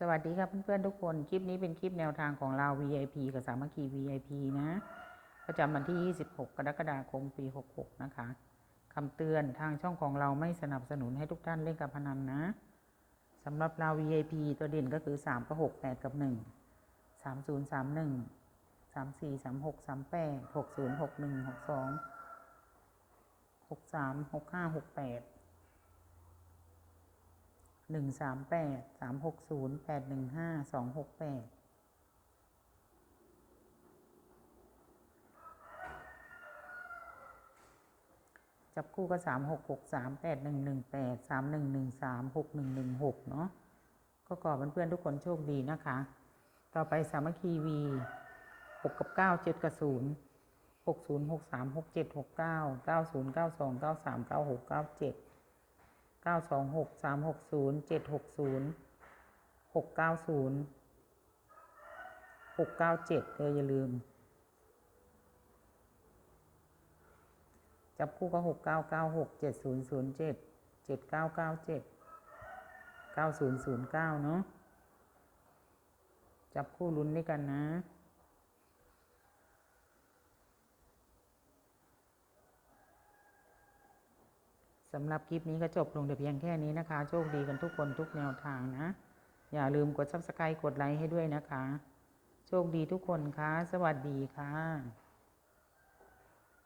สวัสดีครับเพื่อนๆทุกคน คลิปนี้เป็นคลิปแนวทางของเรา VIP กับสามัคคี VIP นะ ประจำวันที่ 26 กรกฎาคม ปี 66 นะคะคำเตือนทางช่องของเราไม่สนับสนุนให้ทุกท่านเล่นการพนันนะสำหรับเรา VIP ตัวเด่นก็คือ 3 กับ 6 8 กับ 1 30 31 34 36 38 60 61 62 63 65 68 หนึ่งสามแปดสามหกศูนย์แปดหนึ่งห้าสองหกแปดจับคู่ก็สามหกหกสามแปดหนึ่งหนึ่งแปดสามหนึ่งหนึ่งสามหกหนึ่งหนึ่งหกเนาะก็ขอเพื่อนๆทุกคนโชคดีนะคะ ต่อไปสามัคคีวีหกกับเก้าเจ็ดกับศูนย์หกศูนย์หกสามหกเจ็ดหกเก้าเก้าศูนย์เก้าสองเก้าสามเก้าหกเก้าเจ็ด เก้าสองหกสามหกศูนย์เจ็ดหกศูนย์หกเก้าศูนย์หกเก้าเจ็ดเอออย่าลืม จับคู่ก็หกเก้าเก้าหกเจ็ดศูนย์ศูนย์เจ็ดเจ็ดเก้าเก้าเจ็ดเก้าศูนย์ศูนย์เก้าเนาะจับคู่ลุ้นด้วยกันนะ สำหรับคลิปนี้ก็จบลงแต่เพียงแค่นี้นะคะ โชคดีกันทุกคนทุกแนวทางนะ อย่าลืมกดซับสไครต์กดไลค์ให้ด้วยนะคะ โชคดีทุกคนคะสวัสดีค่ะ